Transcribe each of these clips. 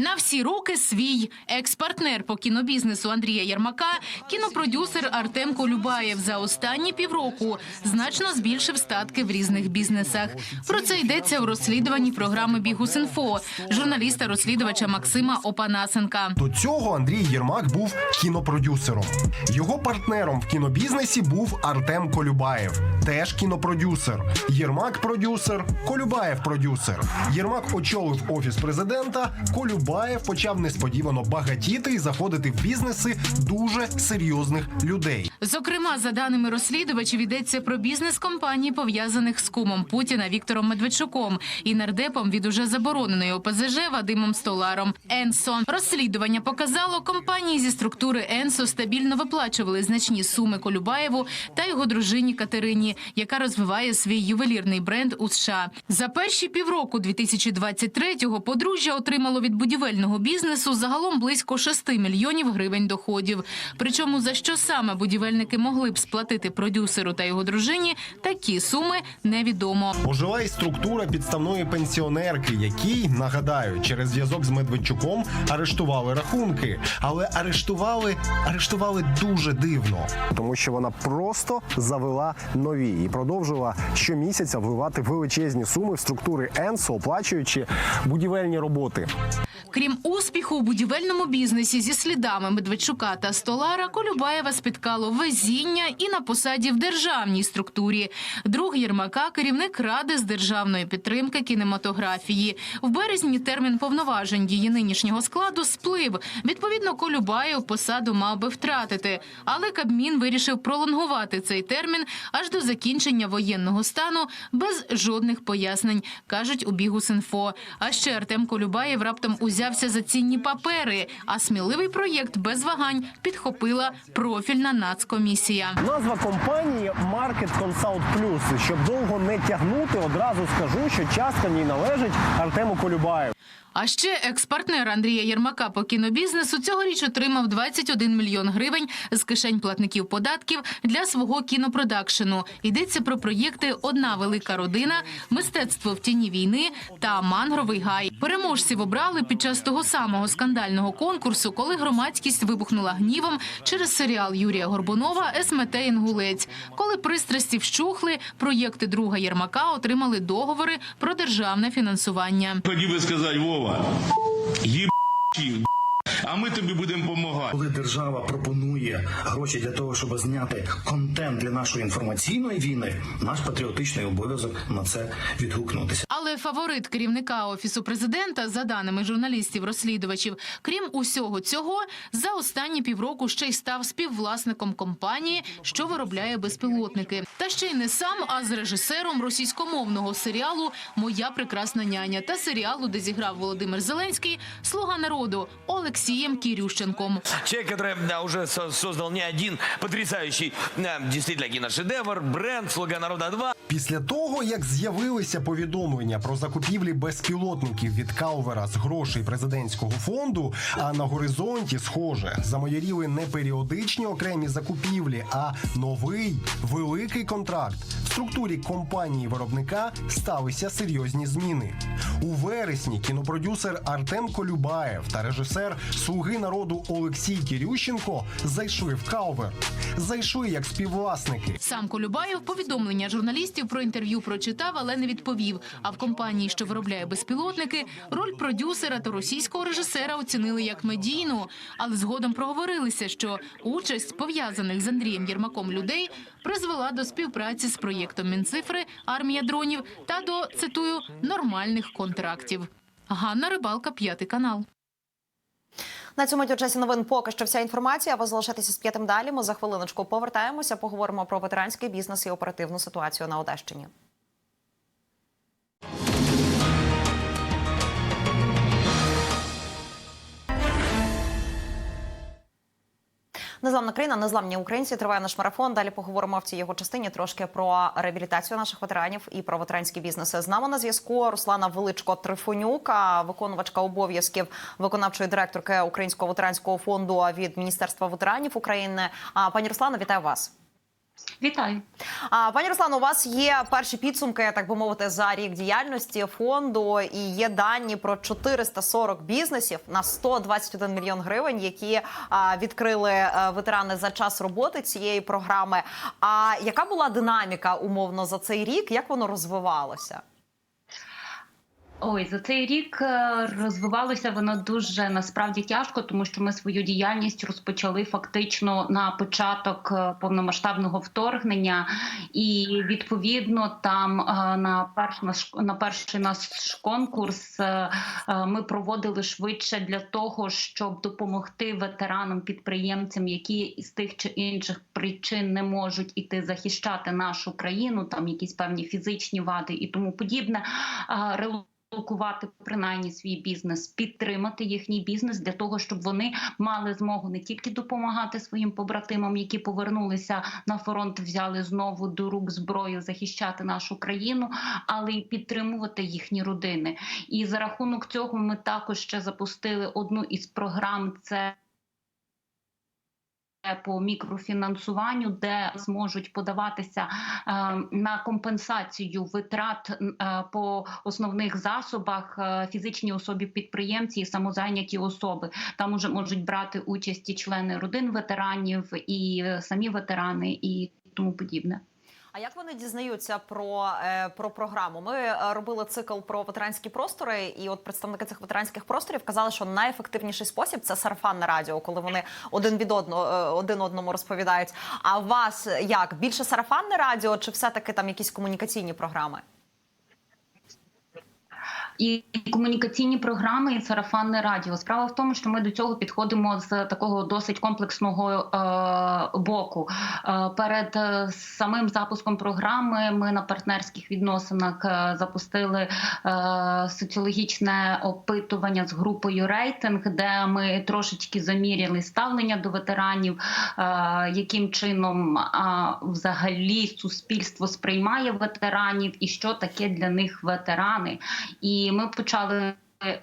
На всі роки свій екс-партнер по кінобізнесу Андрія Єрмака, кінопродюсер Артем Колюбаєв за останні півроку значно збільшив статки в різних бізнесах. Про це йдеться в розслідуванні програми Бігус.Інфо журналіста-розслідувача Максима Опанасенка. До цього Андрій Єрмак був кінопродюсером. Його партнером в кінобізнесі був Артем Колюбаєв, теж кінопродюсер. Єрмак продюсер, Колюбаєв продюсер. Єрмак очолив офіс президента. Колюбаєв почав несподівано багатіти і заходити в бізнеси дуже серйозних людей. Зокрема, за даними розслідувачів, йдеться про бізнес компаній, пов'язаних з кумом Путіна Віктором Медведчуком і нардепом від уже забороненої ОПЗЖ Вадимом Столаром. Енсо розслідування показало, компанії зі структури Енсо стабільно виплачували значні суми Колюбаєву та його дружині Катерині, яка розвиває свій ювелірний бренд у США. За перші півроку 2023-го подружжя отримало від будівельного бізнесу загалом близько 6 мільйонів гривень доходів. Причому за що саме будівельники могли б сплатити продюсеру та його дружині, такі суми невідомо. Ожила й структура підставної пенсіонерки, якій, нагадаю, через зв'язок з Медведчуком арештували рахунки. Але арештували, арештували дуже дивно. тому що вона просто завела нові і продовжила щомісяця вливати величезні суми в структури ЕНСО, оплачуючи будівельні роботи. Крім успіху у будівельному бізнесі зі слідами Медведчука та Столара, Колюбаєва спіткало везіння і на посаді в державній структурі. Друг Єрмака – керівник ради з державної підтримки кінематографії. В березні термін повноважень її нинішнього складу сплив. Відповідно, Колюбаєв посаду мав би втратити. Але Кабмін вирішив пролонгувати цей термін аж до закінчення воєнного стану без жодних пояснень, кажуть у Бігус.Інфо. А ще Артем Колюбаєв раптом узявся за цінні папери, а сміливий проєкт без вагань підхопила профільна нацкомісія. Назва компанії Market Consult Plus. Щоб довго не тягнути, одразу скажу, що частка ній належить Артему Колюбаєву. А ще екс-партнер Андрія Єрмака по кінобізнесу цьогоріч отримав 21 мільйон гривень з кишень платників податків для свого кінопродакшену. Йдеться про проєкти Одна велика родина, мистецтво в тіні війни та Мангровий гай. Переможців обрали під час того самого скандального конкурсу, коли громадськість вибухнула гнівом через серіал Юрія Горбунова «Есмете Інгулець». Коли пристрасті вщухли, проєкти друга Єрмака отримали договори про державне фінансування. Хотів би сказати, Вова, їб а ми тобі будемо допомагати. Коли держава пропонує гроші для того, щоб зняти контент для нашої інформаційної війни, наш патріотичний обов'язок на це відгукнутися. Але фаворит керівника офісу президента, за даними журналістів-розслідувачів, крім усього цього, за останні півроку ще й став співвласником компанії, що виробляє безпілотники. Та ще й не сам, а з режисером російськомовного серіалу Моя прекрасна няня та серіалу, де зіграв Володимир Зеленський, слуга народу Олексієм Кірющенком. Уже со- создал не один потрясающий, да, действительно, киношедевр, бренд «Слуга народа 2». Після того, як з'явилися повідомлення про закупівлі безпілотників від Калвера з грошей президентського фонду, а на горизонті, схоже, замайоріли не періодичні окремі закупівлі, а новий великий контракт. Структурі компанії виробника сталися серйозні зміни. У вересні кінопродюсер Артем Колюбаєв та режисер Слуги народу Олексій Кірющенко зайшли в Калвер. Зайшли як співвласники. Сам Колюбаєв повідомлення журналістів про інтерв'ю прочитав, але не відповів. А в компанії, що виробляє безпілотники, роль продюсера та російського режисера оцінили як медійну, але згодом проговорилися, що участь пов'язаних з Андрієм Єрмаком людей призвела до співпраці з проєктом Мінцифри Армія дронів та до цитую нормальних контрактів. Ганна Рибалка, п'ятий канал. На цьому часі новин поки що вся інформація. Ви залишайтеся з п'ятим далі. Ми за хвилиночку повертаємося. Поговоримо про ветеранський бізнес і оперативну ситуацію на Одещині. Незламна країна, незламні українці. Триває наш марафон. Далі поговоримо в цій його частині трошки про реабілітацію наших ветеранів і про ветеранські бізнеси. З нами на зв'язку Руслана Величко Трифонюка, виконувачка обов'язків виконавчої директорки Українського ветеранського фонду від Міністерства ветеранів України. А, Пані Руслана, вітаю вас. Вітаю. А пані Руслано, у вас є перші підсумки, так би мовити, за рік діяльності фонду, і є дані про 440 бізнесів на 121 мільйон гривень, які відкрили е, ветерани за час роботи цієї програми. А яка була динаміка умовно за цей рік? Як воно розвивалося? Ой, за цей рік е, розвивалося воно дуже насправді тяжко, тому що ми свою діяльність розпочали фактично на початок е, повномасштабного вторгнення, і відповідно там е, на перш на перший наш конкурс ми проводили швидше для того, щоб допомогти ветеранам підприємцям, які з тих чи інших причин не можуть іти захищати нашу країну, там якісь певні фізичні вади і тому подібне. Релокувати принаймні свій бізнес, підтримати їхній бізнес для того, щоб вони мали змогу не тільки допомагати своїм побратимам, які повернулися на фронт, взяли знову до рук зброю захищати нашу країну, але й підтримувати їхні родини. І за рахунок цього ми також ще запустили одну із програм. Це по мікрофінансуванню, де зможуть подаватися е, на компенсацію витрат е, по основних засобах е, фізичні особі підприємці і самозайняті особи. Там уже можуть брати участь і члени родин ветеранів, і е, самі ветерани, і тому подібне. А як вони дізнаються про, е, про програму? Ми е, робили цикл про ветеранські простори, і от представники цих ветеранських просторів казали, що найефективніший спосіб це сарафанне радіо, коли вони один від одного е, один одному розповідають. А вас як більше сарафанне радіо, чи все таки там якісь комунікаційні програми? І комунікаційні програми, і сарафанне радіо. Справа в тому, що ми до цього підходимо з такого досить комплексного е, боку. Е, перед е, самим запуском програми ми на партнерських відносинах е, запустили е, соціологічне опитування з групою рейтинг, де ми трошечки заміряли ставлення до ветеранів, е, яким чином е, взагалі суспільство сприймає ветеранів, і що таке для них ветерани. І ми почали.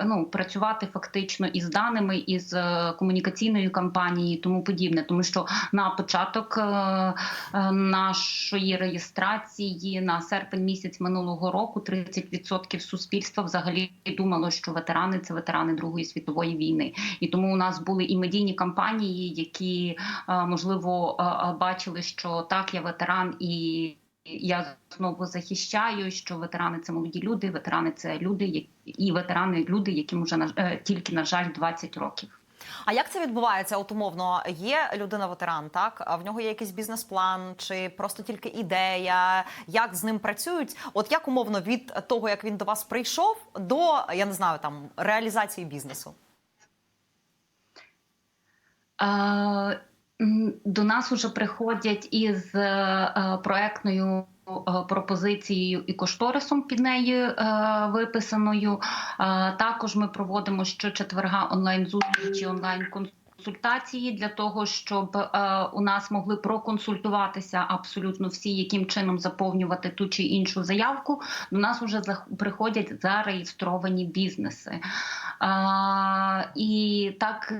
Ну, працювати фактично із даними, із е, комунікаційною кампанією, і тому подібне, тому що на початок е, е, нашої реєстрації на серпень місяць минулого року 30% суспільства взагалі думало, що ветерани це ветерани Другої світової війни, і тому у нас були і медійні кампанії, які можливо бачили, що так я ветеран і. Я знову захищаю, що ветерани це молоді люди, ветерани це люди, і ветерани люди, яким вже на е, тільки на жаль 20 років. А як це відбувається? От умовно є людина ветеран, так а в нього є якийсь бізнес-план, чи просто тільки ідея, як з ним працюють? От як умовно від того, як він до вас прийшов, до я не знаю там реалізації бізнесу? Е, До нас уже приходять із е, е, проектною е, пропозицією і кошторисом під нею виписаною. Також ми проводимо щочетверга онлайн зустрічі, онлайн консультації для того, щоб у нас могли проконсультуватися абсолютно всі, яким чином заповнювати ту чи іншу заявку. До нас вже приходять зареєстровані бізнеси. І так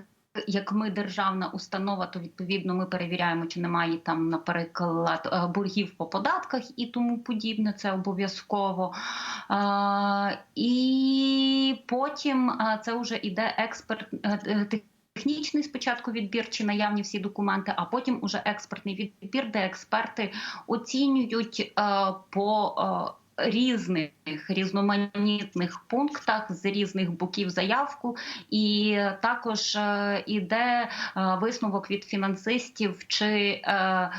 як ми державна установа, то відповідно ми перевіряємо, чи немає там, наприклад, е, боргів по податках і тому подібне. Це обов'язково. Е, І потім е, це вже іде експерт. Технічний спочатку відбір чи наявні всі документи, а потім уже експертний відбір, де експерти оцінюють по різних різноманітних пунктах з різних боків заявку, і також е, іде е, висновок від фінансистів, чи е,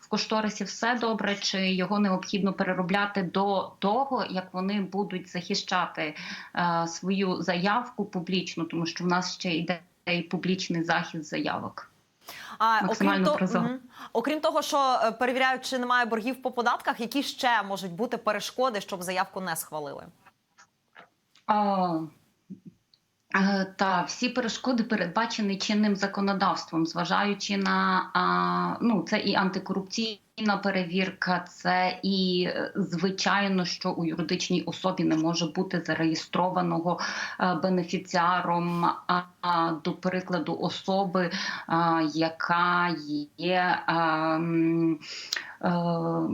в кошторисі все добре, чи його необхідно переробляти до того, як вони будуть захищати свою заявку публічно, тому що в нас ще йде і публічний захист заявок. А окрім, того, то, окрім того, що е, перевіряють, чи немає боргів по податках, які ще можуть бути перешкоди, щоб заявку не схвалили? А, Та всі перешкоди передбачені чинним законодавством, зважаючи на ну це і антикорупційна перевірка, це і е, звичайно, що у юридичній особі не може бути зареєстрованого е, бенефіціаром, а, до прикладу, особи, яка є а, м, е,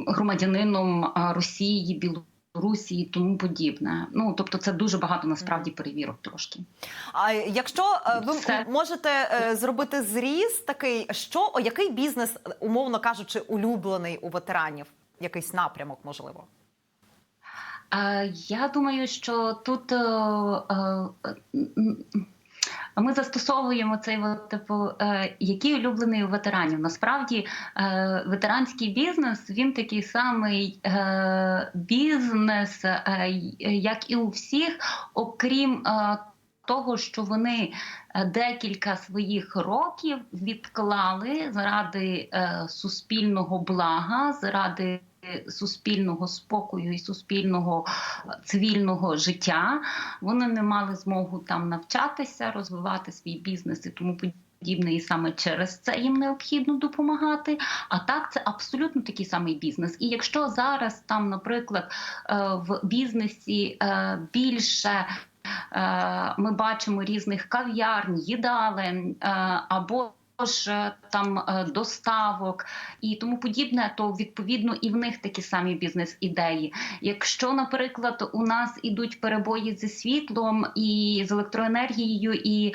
громадянином Росії, Білорусі. Русі і тому подібне. Ну тобто, це дуже багато насправді перевірок трошки. А якщо е, ви Все. можете е, зробити зріз такий, що який бізнес, умовно кажучи, улюблений у ветеранів? Якийсь напрямок, можливо. Е, Я думаю, що тут е, ми застосовуємо цей от, типу, е, який улюблений у ветеранів. Насправді, е, ветеранський бізнес він такий самий е, бізнес, як і у всіх, окрім. Того, що вони декілька своїх років відклали заради суспільного блага, заради суспільного спокою і суспільного е, цивільного життя. Вони не мали змогу там навчатися, розвивати свій бізнес і тому подібне. І саме через це їм необхідно допомагати. А так це абсолютно такий самий бізнес. І якщо зараз там, наприклад, е, в бізнесі е, більше. Е, Ми бачимо різних кав'ярень, їдалень е, або ж е, там е, доставок і тому подібне, то відповідно і в них такі самі бізнес-ідеї. Якщо, наприклад, у нас ідуть перебої зі світлом і з електроенергією, і